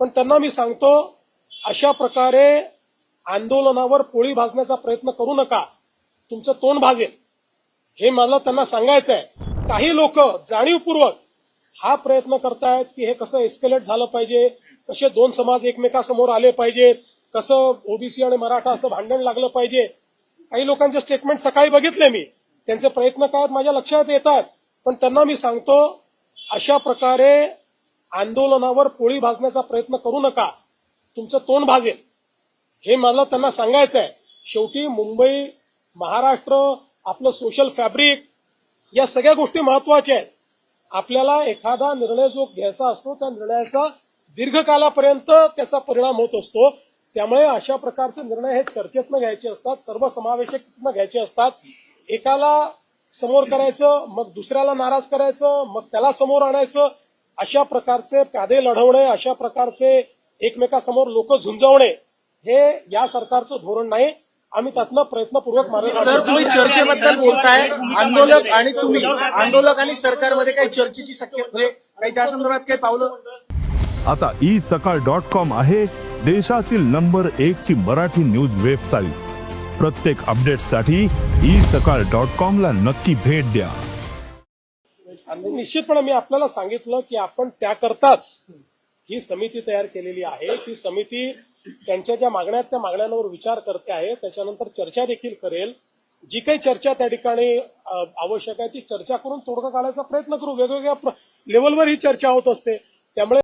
पण त्यांना मी सांगतो अशा प्रकारे आंदोलनावर पोळी भाजण्याचा प्रयत्न करू नका. तुमचं तोंड भाजेल. हे मला त्यांना सांगायचं आहे काही लोक जाणीवपूर्वक हा प्रयत्न करतायत की हे कसं एस्केलेट झालं पाहिजे कसे दोन समाज एकमेकासमोर आले पाहिजेत कसं ओबीसी आणि मराठा असं भांडण लागलं पाहिजे. काही लोकांचे स्टेटमेंट सकाळी बघितले मी. त्यांचे प्रयत्न काय माझ्या लक्षात येतात. पण त्यांना मी सांगतो अशा प्रकारे आंदोलनावर पोळी भाजण्याचा प्रयत्न करू नका. तुमचं तोंड भाजेल. हे मला त्यांना सांगायचं आहे शेवटी मुंबई महाराष्ट्र आपलं सोशल फॅब्रिक या सगळ्या गोष्टी महत्त्वाच्या आहेत. आपल्याला एखादा निर्णय जो घ्यायचा असतो त्या निर्णयाचा दीर्घकालापर्यंत त्याचा परिणाम होत असतो. त्यामुळे अशा प्रकारचे निर्णय हे चर्चेतनं घ्यायचे असतात सर्वसमावेशक घ्यायचे असतात. एकाला समोर करायचं मग दुसऱ्याला नाराज करायचं मग त्याला समोर आणायचं अशा प्रकारचे प्यादे लढवणे अशा प्रकारचे एकमेकासमोर लोक झुंजवणे हे या सरकारचं धोरण नाही. आम्ही त्यातनं प्रयत्नपूर्वक मार्ग सर. तुम्ही चर्चेबद्दल बोलताय. आंदोलक आणि तुम्ही. आंदोलक आणि सरकारमध्ये काही चर्चेची शक्यता काही त्या संदर्भात काही पावलं? आता ई सकाळ डॉट कॉम आहे देशातील नंबर एक ची मराठी न्यूज वेबसाईट. प्रत्येक अपडेटसाठी ई सकाळ डॉट कॉम ला नक्की भेट द्या. आणि निश्चितपणे मी आपल्याला सांगितलं की आपण त्याकरताच ही समिती तयार केलेली आहे. ती समिती त्यांच्या ज्या मागण्या आहेत त्या मागण्यांवर विचार करते आहे. त्याच्यानंतर चर्चा देखील करेल. जी काही चर्चा त्या ठिकाणी आवश्यक आहे ती चर्चा करून तोडगा काढायचा प्रयत्न करू. वेगवेगळ्या लेवलवर ही चर्चा होत असते. त्यामुळे